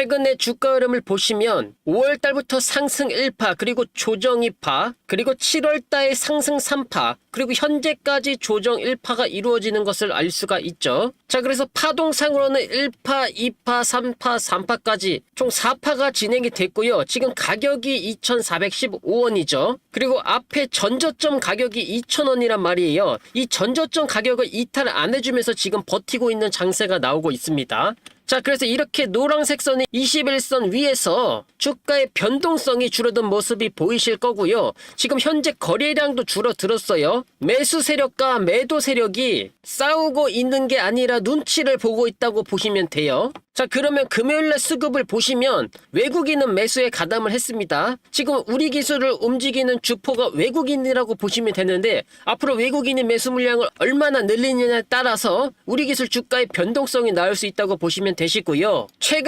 최근의 주가 흐름을 보시면 5월 달부터 상승 1파 그리고 조정 2파 그리고 7월 달에 상승 3파 그리고 현재까지 조정 1파가 이루어지는 것을 알 수가 있죠. 자 그래서 파동상으로는 1파, 2파, 3파, 3파까지 총 4파가 진행이 됐고요. 지금 가격이 2,415원이죠. 그리고 앞에 전저점 가격이 2,000원이란 말이에요. 이 전저점 가격을 이탈 안 해주면서 지금 버티고 있는 장세가 나오고 있습니다. 자, 그래서 이렇게 노란색 선이 21선 위에서 주가의 변동성이 줄어든 모습이 보이실 거고요. 지금 현재 거래량도 줄어들었어요. 매수 세력과 매도 세력이 싸우고 있는 게 아니라 눈치를 보고 있다고 보시면 돼요. 자, 그러면 금요일날 수급을 보시면 외국인은 매수에 가담을 했습니다. 지금 우리 기술을 움직이는 주포가 외국인이라고 보시면 되는데 앞으로 외국인이 매수 물량을 얼마나 늘리느냐에 따라서 우리 기술 주가의 변동성이 나올 수 있다고 보시면 되시고요. 최근